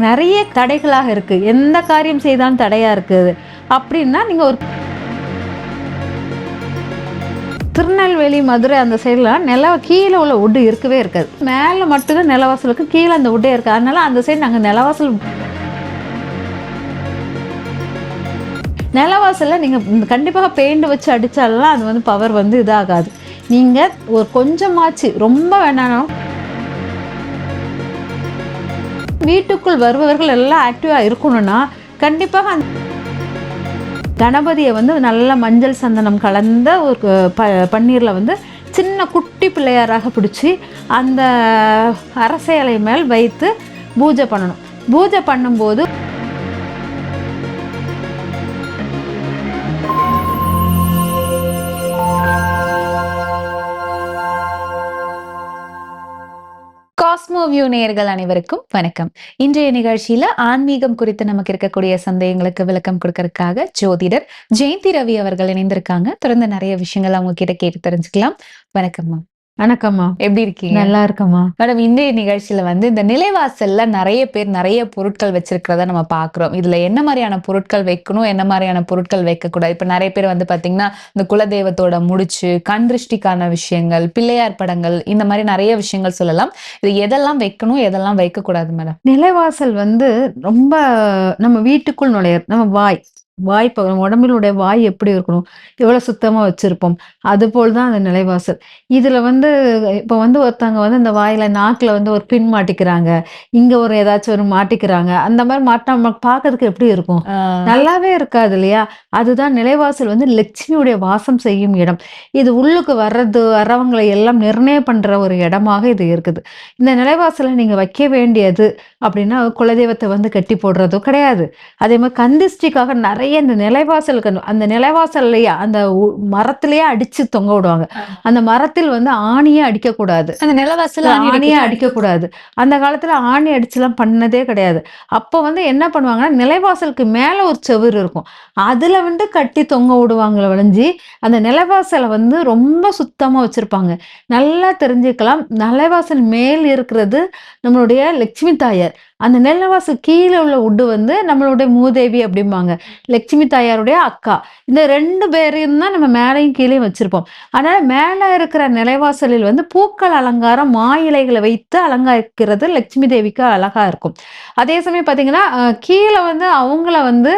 நிறைய தடைகளாக இருக்கு. எந்த காரியம் செய்தாலும் தடையா இருக்குது. அப்படின்னா நீங்க ஒரு திருநெல்வேலி மதுரை அந்த சைடுலாம் நில கீழே உள்ள உட்டு இருக்கவே இருக்காது. மேலே மட்டும்தான் நிலவாசலுக்கு கீழே அந்த உட்டே இருக்கு. அதனால அந்த சைடு நாங்கள் நிலவாசல் நிலவாசலில் நீங்கள் கண்டிப்பாக பெயிண்ட் வச்சு அடித்தாலாம் அது வந்து பவர் வந்து இதாகாது. நீங்கள் ஒரு கொஞ்சமாச்சு ரொம்ப வேணாலும் வீட்டுக்குள் வருபவர்கள் எல்லாம் ஆக்டிவாக இருக்கணும்னா கண்டிப்பாக அந்த கணபதியை வந்து நல்ல மஞ்சள் சந்தனம் கலந்த ஒரு ப பன்னீரில் வந்து சின்ன குட்டி பிள்ளையாராக பிடிச்சி அந்த அரசை இலை மேல் வைத்து பூஜை பண்ணணும். பூஜை பண்ணும்போது காஸ்மோவியூ நேயர்கள் அனைவருக்கும் வணக்கம். இன்றைய நிகழ்ச்சியில ஆன்மீகம் குறித்து நமக்கு இருக்கக்கூடிய சந்தேகங்களுக்கு விளக்கம் கொடுக்கறதுக்காக ஜோதிடர் ஜெயந்தி ரவி அவர்கள் இணைந்திருக்காங்க. தொடர்ந்து நிறைய விஷயங்கள் அவங்க கிட்ட கேட்டு தெரிஞ்சுக்கலாம் வணக்கம்மா வணக்கம்மா. எப்படி இருக்கீங்க? நல்லா இருக்கம்மா. மேடம் இன்றைய நிகழ்ச்சியில வந்து இந்த நிலைவாசல்ல நிறைய பேர் நிறைய பொருட்கள் வச்சிருக்கிறத நம்ம பாக்குறோம் இதுல என்ன மாதிரியான பொருட்கள் வைக்கணும்? என்ன மாதிரியான பொருட்கள் வைக்கக்கூடாது? இப்ப நிறைய பேர் வந்து பாத்தீங்கன்னா இந்த குலதெய்வத்தோட முடிச்சு கண் திருஷ்டிக்கான விஷயங்கள் பிள்ளையார் படங்கள் இந்த மாதிரி நிறைய விஷயங்கள் சொல்லலாம். இது எதெல்லாம் வைக்கணும்? எதெல்லாம் வைக்க கூடாது மேடம்? நிலைவாசல் வந்து ரொம்ப நம்ம வீட்டுக்குள் நுழைய நம்ம வாய் வாய் ப- நம்ம உடம்பினுடைய வாய் எப்படி இருக்கணும் எவ்வளவு சுத்தமா வச்சிருப்போம் அது தான் அந்த நிலைவாசல். இதுல வந்து இப்போ வந்து ஒருத்தவங்க வந்து இந்த வாயில நாக்குல வந்து ஒரு பின் மாட்டிக்கிறாங்க இங்க ஒரு ஏதாச்சும் ஒரு மாட்டிக்கிறாங்க அந்த மாதிரி மாட்டா நமக்கு பார்க்கறதுக்கு எப்படி இருக்கும்? நல்லாவே இருக்காது இல்லையா? அதுதான் நிலைவாசல் வந்து லட்சுமியுடைய வாசம் செய்யும் இடம். இது உள்ளுக்கு வர்றது வர்றவங்களை எல்லாம் நிர்ணயம் பண்ற ஒரு இடமாக இது இருக்குது. இந்த நிலைவாசலை நீங்க வைக்க வேண்டியது அப்படின்னா குலதெய்வத்தை வந்து கட்டி போடுறதோ கிடையாது. அதே மாதிரி கந்திஷ்டிக்காக நிறைய இந்த நிலைவாசலுக்கு அந்த நிலைவாசல்லையே அந்த மரத்திலேயே அடிச்சு தொங்க விடுவாங்க. அந்த மரத்தில் வந்து ஆணியே அடிக்கக்கூடாது. அந்த நிலவாசல் ஆணியே அடிக்கக்கூடாது. அந்த காலத்துல ஆணி அடிச்சுலாம் பண்ணதே கிடையாது. அப்போ வந்து என்ன பண்ணுவாங்கன்னா நிலைவாசலுக்கு மேல ஒரு செவுரு இருக்கும். அதுல வந்து கட்டி தொங்க விடுவாங்கள விளைஞ்சி அந்த நிலைவாசலை வந்து ரொம்ப சுத்தமா வச்சிருப்பாங்க. நல்லா தெரிஞ்சுக்கலாம். நிலைவாசல் மேல் இருக்கிறது நம்மளுடைய லட்சுமி தாயார். அந்த நிலவாசல் கீழே உள்ள உட்டு வந்து நம்மளுடைய மூதேவி அப்படிம்பாங்க. லட்சுமி தாயாருடைய அக்கா. இந்த ரெண்டு பேரையும் தான் நம்ம மேலையும் கீழேயும் வச்சிருப்போம். அதனால மேலே இருக்கிற நிலைவாசலில் வந்து பூக்கள் அலங்காரம் மா இலைகளை வைத்து அலங்கரிக்கிறது லட்சுமி தேவிக்கு அழகா இருக்கும். அதே சமயம் பார்த்தீங்கன்னா கீழே வந்து அவங்கள வந்து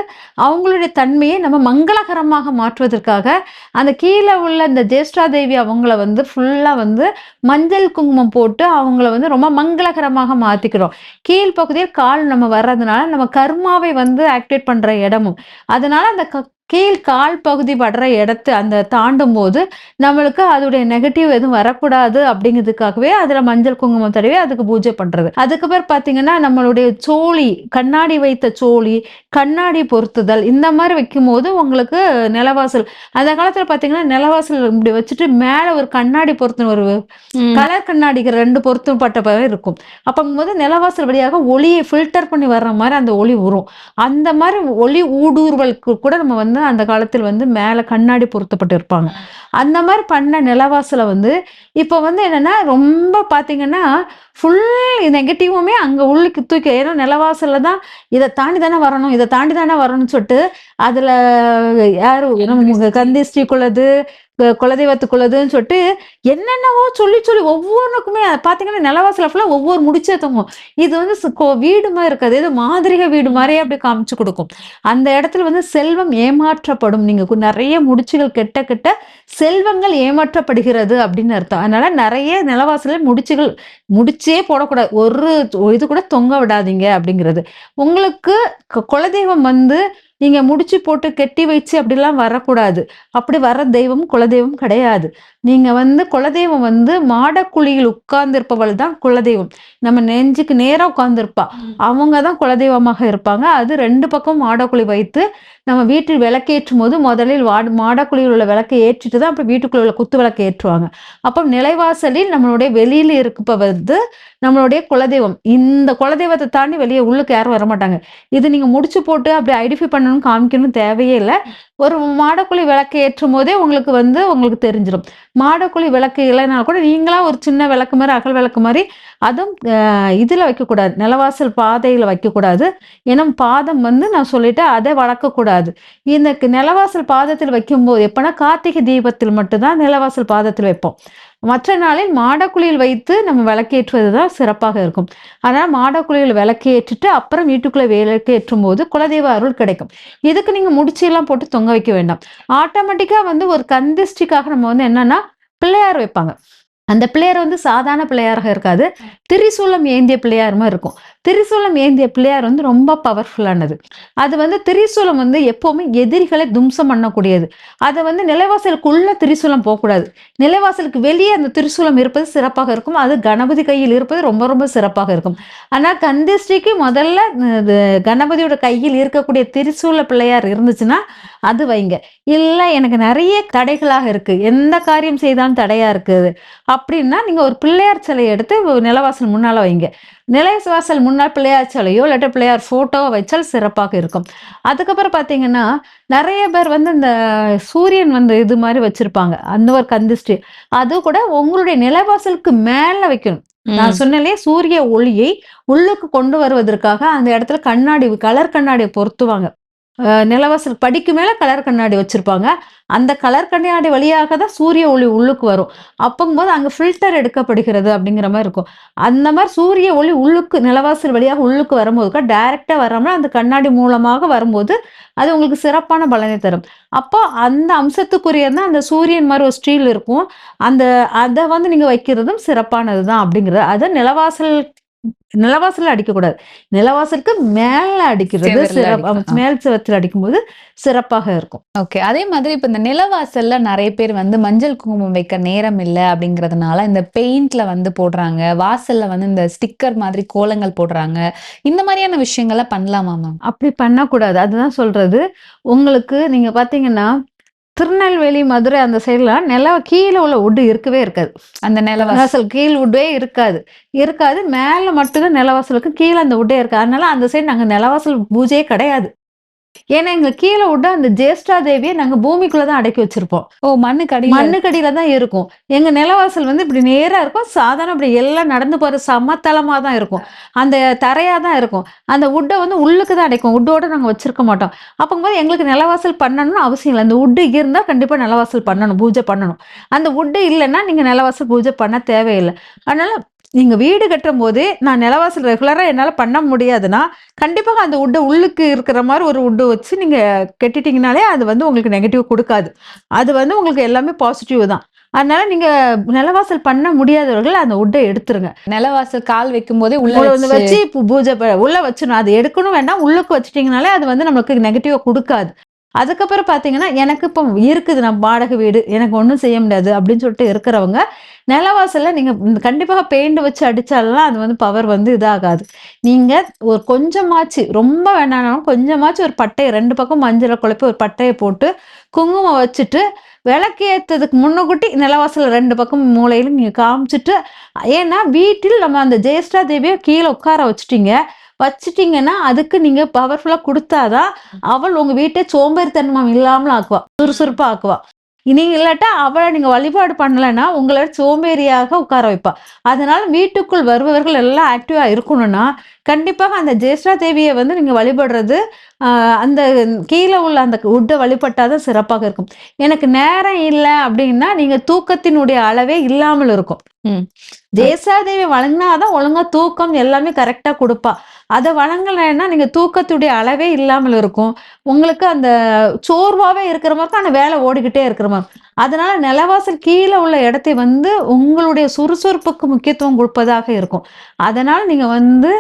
அவங்களுடைய தன்மையை நம்ம மங்களகரமாக மாற்றுவதற்காக அந்த கீழே உள்ள இந்த ஜேஷ்டா தேவி அவங்கள வந்து ஃபுல்லாக வந்து மஞ்சள் குங்குமம் போட்டு அவங்கள வந்து ரொம்ப மங்களகரமாக மாற்றிக்கிறோம் கீழ் பகுதியில் கால் நம்ம வர்றதுனால நம்ம கர்மாவை வந்து ஆக்டிவேட் பண்ணுற இடமும். அதனால அந்த க- கீழ் கால் பகுதி படுற இடத்து அந்த தாண்டும் போது நம்மளுக்கு அதோடைய நெகட்டிவ் எதுவும் வரக்கூடாது அப்படிங்கிறதுக்காகவே அதுல மஞ்சள் குங்குமம் தடவி அதுக்கு பூஜை பண்றது. அதுக்கப்புறம் பாத்தீங்கன்னா நம்மளுடைய சோழி கண்ணாடி வைத்த சோழி கண்ணாடி பொருத்துதல் இந்த மாதிரி வைக்கும்போது உங்களுக்கு நிலவாசல். அந்த காலத்துல பாத்தீங்கன்னா நிலவாசல் இப்படி வச்சுட்டு மேல ஒரு கண்ணாடி பொருத்து ஒரு கலர் கண்ணாடிக்கு ரெண்டு பொருத்தும் பட்டப்பவே இருக்கும். அப்போது நிலவாசல் வழியாக ஒளியை ஃபில்டர் பண்ணி வர்ற மாதிரி அந்த ஒளி வரும் அந்த மாதிரி ஒளி ஊடுருவலுக்கு கூட நம்ம வந்து அந்த காலத்தில் வந்து மேலே கண்ணாடி பொருத்தப்பட்டு இருப்பாங்க. அந்த மாதிரி பண்ண நிலவாசலை வந்து இப்போ வந்து என்னன்னா ரொம்ப பார்த்தீங்கன்னா ஃபுல் நெகட்டிவுமே அங்கே உள்ளுக்கு தூக்கி ஏன்னா நிலவாசல்ல தான் இதை தாண்டி தானே வரணும் இதை தாண்டி தானே வரணும்னு சொல்லிட்டு அதில் யார் நம்ம கந்திஷ்டிக்குள்ளது குலதெய்வத்துக்குள்ளதுன்னு சொல்லிட்டு என்னென்னவோ சொல்லி சொல்லி ஒவ்வொன்றுக்குமே பார்த்தீங்கன்னா நிலவாசல ஃபுல்லாக ஒவ்வொரு முடிச்சே தொங்கும். இது வந்து கோ- வீடு மாதிரி இருக்காது. இது மாதிரிக வீடு மாதிரியே அப்படி காமிச்சு கொடுக்கும். அந்த இடத்துல வந்து செல்வம் ஏமாற்றப்படும். நீங்கள் நிறைய முடிச்சுகள் கெட்ட கெட்ட செல்வங்கள் ஏமாற்றப்படுகிறது அப்படின்னு அர்த்தம். அதனால நிறைய நிலவாசல முடிச்சுகள் முடிச்சே போடக்கூடாது. ஒரு இது கூட தொங்க விடாதீங்க அப்படிங்கிறது. உங்களுக்கு குலதெய்வம் வந்து நீங்க முடிச்சு போட்டு கெட்டி வச்சு அப்படிலாம் வரக்கூடாது. அப்படி வர்ற தெய்வம் குலதெய்வம் கிடையாது. நீங்க வந்து குலதெய்வம் வந்து மாடக்குழியில் உட்கார்ந்திருப்பவள் தான் குலதெய்வம். நம்ம நெஞ்சுக்கு நேரா உட்கார்ந்திருப்பா. அவங்க தான் குலதெய்வமாக இருப்பாங்க. அது ரெண்டு பக்கம் மாடக்குழி வைத்து நம்ம வீட்டில் விளக்கேற்றும் போது முதலில் வாட் மாடக்குழியில் உள்ள விளக்கை ஏற்றிட்டு தான் அப்புறம் வீட்டுக்குள்ள உள்ள குத்து விளக்கு ஏற்றுவாங்க. அப்போ நிலைவாசலில் நம்மளுடைய வெளியில இருப்ப வந்து நம்மளுடைய குலதெய்வம். இந்த குலதெய்வத்தை தாண்டி வெளியே உள்ளுக்கு யாரும் வர மாட்டாங்க இது நீங்க முடிச்சு போட்டு அப்படி ஐடென்டிஃபை பண்ணணும் காமிக்கணும் தேவையே இல்லை. ஒரு மாடக்குழி விளக்கு ஏற்றும் போதே உங்களுக்கு வந்து உங்களுக்கு தெரிஞ்சிடும் மாடக்குழி விளக்கு இல்லைனாலும் கூட நீங்களா ஒரு சின்ன விளக்கு மாதிரி அகல் விளக்கு மாதிரி அதுவும் இதில் வைக்கக்கூடாது. நிலவாசல் பாதையில் வைக்கக்கூடாது. ஏன்னா பாதம் வந்து நான் சொல்லிட்டேன் அதை வளர்க்கக்கூடாது. இந்த நிலவாசல் பாதத்தில் வைக்கும்போது எப்போனா கார்த்திகை தீபத்தில் மட்டும்தான் நிலவாசல் பாதத்தில் வைப்போம். மற்ற நாளில் மாடக்குழியில் வைத்து நம்ம விளக்கேற்றுவது தான் சிறப்பாக இருக்கும். அதனால் மாடக்குழியில் விளக்கேற்றிட்டு அப்புறம் வீட்டுக்குள்ளே விளக்கேற்றும் போது குலதெய்வ அருள் கிடைக்கும். இதுக்கு நீங்கள் முடிச்செல்லாம் போட்டு தொங்க வைக்க வேண்டாம். ஆட்டோமேட்டிக்காக வந்து ஒரு கந்திஷ்டிக்காக நம்ம வந்து என்னன்னா பிள்ளையார் வைப்பாங்க. அந்த பிள்ளையார் வந்து சாதாரண பிள்ளையாராக இருக்காது. திரிசூலம் ஏந்திய பிள்ளையார் மாதிரி இருக்கும். திரிசூலம் ஏந்திய பிள்ளையார் வந்து ரொம்ப பவர்ஃபுல்லானது அது வந்து திரிசூலம் வந்து எப்போவுமே எதிரிகளை தும்சம் பண்ணக்கூடியது. அதை வந்து நிலைவாசலுக்குள்ள திரிசூலம் போகக்கூடாது. நிலைவாசலுக்கு வெளியே அந்த திரிசூலம் இருப்பது சிறப்பாக இருக்கும். அது கணபதி கையில் இருப்பது ரொம்ப ரொம்ப சிறப்பாக இருக்கும். ஆனால் கந்திஷ்டிக்கு முதல்ல இது கணபதியோட கையில் இருக்கக்கூடிய திரிசூல பிள்ளையார் இருந்துச்சுன்னா அது வைங்க. இல்லை எனக்கு நிறைய தடைகளாக இருக்குது எந்த காரியம் செய்தாலும் தடையாக இருக்குது. அப்படின்னா நீங்கள் ஒரு பிள்ளையார் சிலையை எடுத்து நிலவாசல் முன்னால் வைங்க. நிலவாசல் முன்னால் பிள்ளையார் சிலையோ இல்லாட்ட பிள்ளையார் போட்டோவோ வச்சால் சிறப்பாக இருக்கும். அதுக்கப்புறம் பார்த்தீங்கன்னா நிறைய பேர் வந்து இந்த சூரியன் வந்து இது மாதிரி வச்சிருப்பாங்க. அந்த ஒரு கந்திஷ்டி. அது கூட உங்களுடைய நிலவாசலுக்கு மேல வைக்கணும். நான் சொன்னலே சூரிய ஒளியை உள்ளுக்கு கொண்டு வருவதற்காக அந்த இடத்துல கண்ணாடி கலர் கண்ணாடியை பொருத்துவாங்க. நிலவாசல் படிக்கு மேலே கலர் கண்ணாடி வச்சுருப்பாங்க. அந்த கலர் கண்ணாடி வழியாக தான் சூரிய ஒளி உள்ளுக்கு வரும். அப்போங்கும்போது அங்கே ஃபில்டர் எடுக்கப்படுகிறது அப்படிங்கிற மாதிரி இருக்கும். அந்த மாதிரி சூரிய ஒளி உள்ளுக்கு நிலவாசல் வழியாக உள்ளுக்கு வரும்போதுக்கா டைரெக்டாக வராமல் அந்த கண்ணாடி மூலமாக வரும்போது அது உங்களுக்கு சிறப்பான பலனை தரும். அப்போ அந்த அம்சத்துக்குரியது அந்த சூரியன் மாதிரி ஒரு ஸ்டீல் இருக்கும். அந்த அதை வந்து நீங்கள் வைக்கிறதும் சிறப்பானது தான் அப்படிங்கிறது. அதை நிலவாசல் நிலவாசல்ல அடிக்கக்கூடாது. நிலவாசலுக்கு மேல அடிக்கிறது. மேல் செவத்தில் அடிக்கும்போது சிறப்பாக இருக்கும். ஓகே. அதே மாதிரி இப்ப இந்த நிலவாசல்ல நிறைய பேர் வந்து மஞ்சள் குங்குமம் வைக்க நேரம் இல்ல அப்படிங்கறதுனால இந்த பெயிண்ட்ல வந்து போடுறாங்க. வாசல்ல வந்து இந்த ஸ்டிக்கர் மாதிரி கோலங்கள் போடுறாங்க. இந்த மாதிரியான விஷயங்களை பண்ணலாமா மேம்? அப்படி பண்ணக்கூடாது. அதுதான் சொல்றது. உங்களுக்கு நீங்க பாத்தீங்கன்னா திருநெல்வேலி மதுரை அந்த சைட்லாம் நில கீழே உள்ள உட்டு இருக்கவே இருக்காது. அந்த நிலவாசல். வாசல் கீழ் உட்டே இருக்காது. இருக்காது. மேல மட்டும்தான் நிலவாசலுக்கு கீழே அந்த உட்டே இருக்காது அதனால அந்த சைடு நாங்க நிலவாசல் பூஜையே கிடையாது. ஏன்னா எங்களுக்கு கீழே விட அந்த ஜேஷ்டா தேவியை நாங்க பூமிக்குள்ள தான் அடக்கி வச்சிருப்போம். ஓ மண்ணுக்கு அடியில மண்ணுக்கடியில தான் இருக்கும். எங்க நிலவாசல் வந்து இப்படி நேரா இருக்கும். சாதாரண இப்படி எல்லாம் நடந்து போற சமத்தளமா தான் இருக்கும். அந்த தரையா தான் இருக்கும். அந்த உட்டை வந்து உள்ளுக்கு தான் அடைக்கும். உட்டோட நாங்க வச்சிருக்க மாட்டோம். அப்போங்கும்போது எங்களுக்கு நிலவாசல் பண்ணணும்னு அவசியம் இல்லை. அந்த உட்டு இருந்தா கண்டிப்பா நிலவாசல் பண்ணணும். பூஜை பண்ணணும். அந்த உட்டு இல்லைன்னா நீங்க நிலவாசல் பூஜை பண்ண தேவையில்லை. அதனால நீங்க வீடு கட்டும் போது நான் நிலவாசல் ரெகுலரா என்னால பண்ண முடியாதுன்னா கண்டிப்பாக அந்த உட்டு உள்ளுக்கு இருக்கிற மாதிரி ஒரு உட்டு வச்சு நீங்க கட்டிட்டீங்கனாலே அது வந்து உங்களுக்கு நெகட்டிவ் கொடுக்காது. அது வந்து உங்களுக்கு எல்லாமே பாசிட்டிவ் தான். அதனால நீங்க நிலவாசல் பண்ண முடியாதவர்கள் அந்த உட்டை எடுத்துருங்க. நிலவாசல் கால் வைக்கும் போதே உள்ள வச்சு பூஜை உள்ள வச்சிடணும் அது எடுக்கணும் வேண்டாம் உள்ளுக்கு வச்சிட்டீங்கனாலே அது வந்து நம்மளுக்கு நெகட்டிவா கொடுக்காது. அதுக்கப்புறம் பார்த்தீங்கன்னா எனக்கு இப்போ இருக்குது நான் வாடகை வீடு எனக்கு ஒன்றும் செய்ய முடியாது அப்படின்னு சொல்லிட்டு இருக்கிறவங்க நிலவாசலில் நீங்கள் கண்டிப்பாக பெயிண்ட் வச்சு அடிச்சாலாம் அது வந்து பவர் வந்து இதாகாது. நீங்கள் ஒரு கொஞ்சமாச்சு ரொம்ப வேணாலும் கொஞ்சமாச்சு ஒரு பட்டையை ரெண்டு பக்கம் மஞ்சளை குழப்பி ஒரு பட்டையை போட்டு குங்குமம் வச்சுட்டு விளக்கேற்றதுக்கு முன்னக்கூட்டி நிலவாசலில் ரெண்டு பக்கம் மூலையிலும் நீங்கள் காமிச்சிட்டு ஏன்னா வீட்டில் நம்ம அந்த ஜெயஸ்டா தேவியை கீழே உட்கார வச்சுட்டீங்க வச்சுட்டீங்கன்னா அதுக்கு நீங்க பவர்ஃபுல்லா கொடுத்தாதான் அவள் உங்க வீட்டை சோம்பேறித்தன்மம் இல்லாமல் ஆக்குவா சுறுசுறுப்பா ஆக்குவா. நீங்க இல்லாட்டா அவளை நீங்க வழிபாடு பண்ணலைன்னா உங்களை சோம்பேறியாக உட்கார வைப்பா. அதனால வீட்டுக்குள் வருபவர்கள் எல்லாம் ஆக்டிவா இருக்கணும்னா கண்டிப்பாக அந்த ஜேஷ்டா தேவியை வந்து நீங்க வழிபடுறது ஆஹ், அந்த கீழே உள்ள அந்த உட்டை வழிபட்டாதான் சிறப்பாக இருக்கும். எனக்கு நேரம் இல்லை அப்படின்னா நீங்க தூக்கத்தினுடைய அளவே இல்லாமல் இருக்கும். ம். ஜெயசாதேவி வழங்கினாதான் ஒழுங்கா தூக்கம் எல்லாமே கரெக்டா கொடுப்பா. அதை வழங்கலைன்னா நீங்க தூக்கத்துடைய அளவே இல்லாமல் இருக்கும். உங்களுக்கு அந்த சோர்வாவே இருக்கிற மாதிரி அந்த வேலை ஓடிக்கிட்டே இருக்கிற மாதிரி அதனால நிலவாசல் கீழே உள்ள இடத்தை வந்து உங்களுடைய சுறுசுறுப்புக்கு முக்கியத்துவம் கொடுப்பதாக இருக்கும். அதனால நீங்க வந்து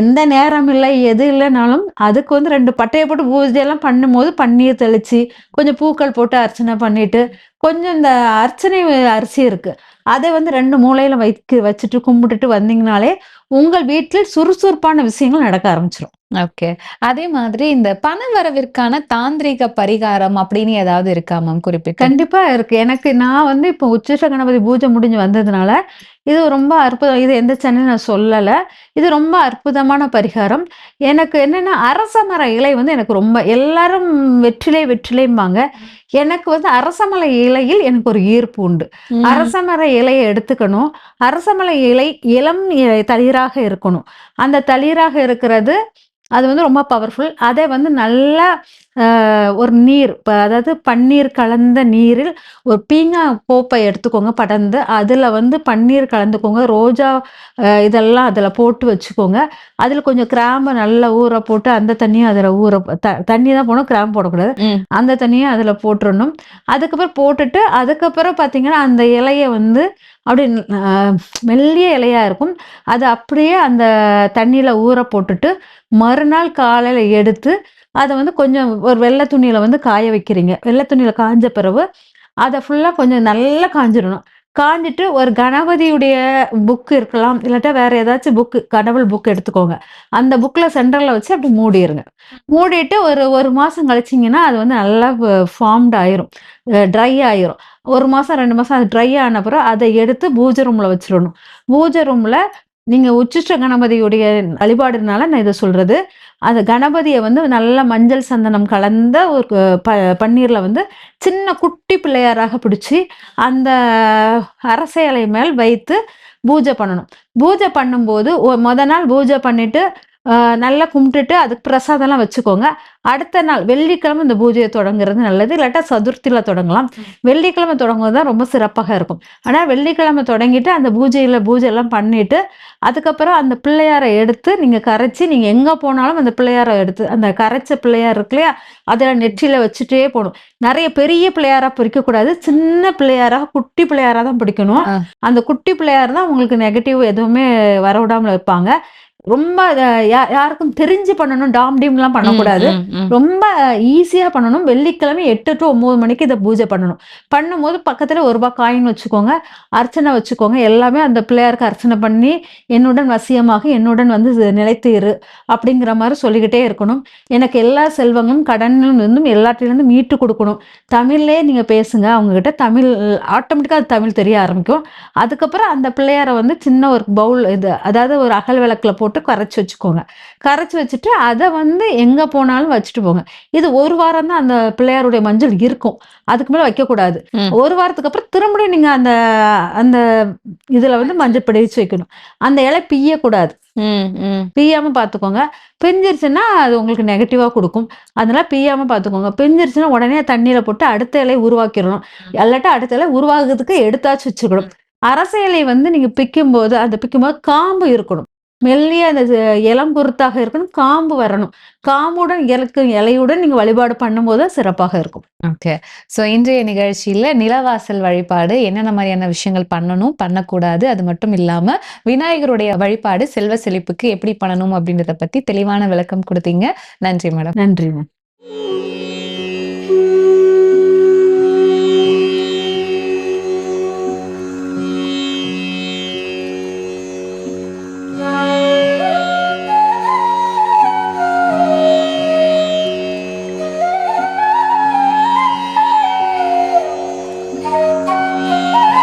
எந்த நேரம் இல்லை எது இல்லைனாலும் அதுக்கு வந்து ரெண்டு பட்டையை போட்டு பூஜையெல்லாம் பண்ணும்போது பன்னீர் தெளிச்சு கொஞ்சம் பூக்கள் போட்டு அர்ச்சனை பண்ணிட்டு கொஞ்சம் இந்த அர்ச்சனை அரிசி இருக்கு. அதை வந்து ரெண்டு மூலையில வைக்க வச்சுட்டு கும்பிட்டுட்டு வந்தீங்கனாலே உங்கள் வீட்டில் சுறுசுறுப்பான விஷயங்கள் நடக்க ஆரம்பிச்சிடும் ஓகே. அதே மாதிரி இந்த பண வரவிற்கான தாந்திரீக பரிகாரம் அப்படின்னு ஏதாவது இருக்கா மேம் குறிப்பிட்டு? கண்டிப்பா இருக்கு. எனக்கு நான் வந்து இப்போ உச்சிஷ்ட கணபதி பூஜை முடிஞ்சு வந்ததுனால, இது ரொம்ப அற்புதம். இது எந்த சேனலும் நான் சொல்லல. இது ரொம்ப அற்புதமான பரிகாரம். எனக்கு என்னன்னா, அரச மர இலை வந்து எனக்கு ரொம்ப எல்லாரும் வெற்றிலை வெற்றிலைம்பாங்க. எனக்கு வந்து அரசமலை இலையில் எனக்கு ஒரு ஈர்ப்பு உண்டு. ம். அரச மர இலைய எடுத்துக்கணும். அரசமலை இலை இளம் தளிராக இருக்கணும். அந்த தளிராக இருக்கிறது, அது வந்து ரொம்ப பவர்ஃபுல். அதை வந்து நல்லா ஒரு நீர் இப்ப அதாவது பன்னீர் கலந்த நீரில் ஒரு பீங்கா கோப்பை எடுத்துக்கோங்க படர்ந்து. அதுல வந்து பன்னீர் கலந்துக்கோங்க. ரோஜா இதெல்லாம் அதுல போட்டு வச்சுக்கோங்க. அதுல கொஞ்சம் கிராம்ப நல்லா ஊற போட்டு அந்த தண்ணியும் அதுல ஊற த தண்ணி தான் போடணும். கிராம்பு போடக்கூடாது. அந்த தண்ணியும் அதுல போட்டுறணும். அதுக்கப்புறம் போட்டுட்டு, அதுக்கப்புறம் பார்த்தீங்கன்னா, அந்த இலைய வந்து அப்படியே மெல்லிய இலையாக இருக்கும். அது அப்படியே அந்த தண்ணியில் ஊற போட்டுட்டு, மறுநாள் காலையில் எடுத்து, அதை வந்து கொஞ்சம் ஒரு வெள்ளை துணியில் வந்து காய வைக்கிறீங்க. வெள்ளை துணியில் காய்ஞ்ச பிறகு, அதை ஃபுல்லாக கொஞ்சம் நல்லா காஞ்சிடணும் காஞ்சிட்டு ஒரு கணபதியுடைய புக் இருக்கலாம். இல்லாட்டா வேற ஏதாச்சும் புக்கு கடவுள் புக் எடுத்துக்கோங்க. அந்த புக்ல சென்டர்ல வச்சு அப்படி மூடிருங்க. மூடிட்டு ஒரு ஒரு மாசம் கழிச்சிங்கன்னா அது வந்து நல்லா ஃபார்ம்ட் ஆயிரும். ட்ரை ஆயிரும். ஒரு மாசம் ரெண்டு மாசம் அது ட்ரை ஆன பிறகு அதை எடுத்து பூஜை ரூம்ல வச்சிடணும் பூஜை ரூம்ல நீங்க உச்சிஷ்ட கணபதியுடைய வழிபாடுனால நான் இதை சொல்றது. அந்த கணபதியை வந்து நல்லா மஞ்சள் சந்தனம் கலந்த ஒரு ப பன்னீரில் வந்து சின்ன குட்டி பிள்ளையாராக பிடிச்சி அந்த அரச இலை மேல் வைத்து பூஜை பண்ணணும். பூஜை பண்ணும்போது மொதல் நாள் பூஜை பண்ணிவிட்டு நல்லா கும்பிட்டுட்டு அதுக்கு பிரசாதம்லாம் வச்சுக்கோங்க. அடுத்த நாள் வெள்ளிக்கிழமை இந்த பூஜைய தொடங்குறது நல்லது. இல்லாட்டா சதுர்த்தியில தொடங்கலாம். வெள்ளிக்கிழமை தொடங்குவது தான் ரொம்ப சிறப்பாக இருக்கும். ஆனா வெள்ளிக்கிழமை தொடங்கிட்டு அந்த பூஜையில பூஜைலாம் பண்ணிட்டு, அதுக்கப்புறம் அந்த பிள்ளையார எடுத்து நீங்க கரைச்சு, நீங்க எங்க போனாலும் அந்த பிள்ளையார எடுத்து அந்த கரைச்ச பிள்ளையார் இருக்கு இல்லையா? அத நெற்றியில வச்சுட்டே போணும். நெறைய பெரிய பிள்ளையாரா பிடிக்கக்கூடாது. சின்ன பிள்ளையாரா, குட்டி பிள்ளையாரா தான் பிடிக்கணும். அந்த குட்டி பிள்ளையார் தான் உங்களுக்கு நெகட்டிவ் எதுவுமே வரவிடாம இருப்பாங்க. ரொம்ப யாருக்கும் தெரிஞ்சு பண்ணணும். டாம் டீம்லாம் பண்ணக்கூடாது. ரொம்ப ஈஸியா பண்ணணும். வெள்ளிக்கிழமை 8 டூ 9 மணிக்கு இத பூஜை பண்ணணும். பண்ணும்போது பக்கத்துல ரூ. 1 காயின் வச்சுக்கோங்க. அர்ச்சனை வச்சுக்கோங்க. எல்லாமே அந்த பிள்ளையாருக்கு அர்ச்சனை பண்ணி, "என்னுடன் வசியமாக, என்னுடன் வந்து நிலைத்து இரு" அப்படிங்கிற மாரி சொல்லிக்கிட்டே இருக்கணும். எனக்கு எல்லா செல்வங்களும், கடனிலும் இருந்தும் எல்லாற்றிலிருந்தும் மீட்டு குடுக்கணும். தமிழ்லயே நீங்க பேசுங்க. அவங்ககிட்ட தமிழ் ஆட்டோமேட்டிக்கா அது தமிழ் தெரிய ஆரம்பிக்கும். அதுக்கப்புறம் அந்த பிள்ளையார வந்து சின்ன ஒரு பவுல் இது அதாவது ஒரு அகல் விளக்குல போட்டு கரைச்சு வச்சுக்கோங்க. கரைச்சு வச்சுட்டு, அத வந்து எங்க போனாலும் வச்சுட்டு போங்க. இது 1 வாரம் தான் அந்த பிள்ளையாருடைய மஞ்சள் இருக்கும். அதுக்கு மேல வைக்கக்கூடாது. 1 வாரத்துக்கு அப்புறம் திரும்படியும் நீங்க அந்த அந்த இதுல வந்து மஞ்சள் பிடிச்சு வைக்கணும். அந்த இலை பிய்யக்கூடாது. பிய்யாம பார்த்துக்கோங்க. பிஞ்சிருச்சுன்னா, அது உங்களுக்கு நெகட்டிவா குடுக்கும். அதனால பிய்யாம பார்த்துக்கோங்க. பிஞ்சிருச்சுன்னா உடனே தண்ணீல போட்டு அடுத்த இலைய உருவாக்கிரணும். இல்லாட்டா அடுத்த இலை உருவாகுறதுக்கு எடுத்தாச்சு வச்சுக்கணும். அரச இலை வந்து நீங்க பிக்கும்போது, அந்த பிக்கும்போது காம்பு இருக்கணும். மெல்லிய அந்த இளம் குருத்தாக இருக்கணும். காம்பு வரணும். காம்புடன் இருக்கு இலையுடன் நீங்க வழிபாடு பண்ணும்போது சிறப்பாக இருக்கும். ஓகே. ஸோ இன்றைய நிகழ்ச்சியில நிலவாசல் வழிபாடு என்னென்ன மாரியான விஷயங்கள் பண்ணணும், பண்ணக்கூடாது. அது மட்டும் இல்லாம விநாயகருடைய வழிபாடு செல்வ செழிப்புக்கு எப்படி பண்ணணும் அப்படின்றத பத்தி தெளிவான விளக்கம் குடுத்தீங்க. நன்றி மேடம். நன்றிங்க.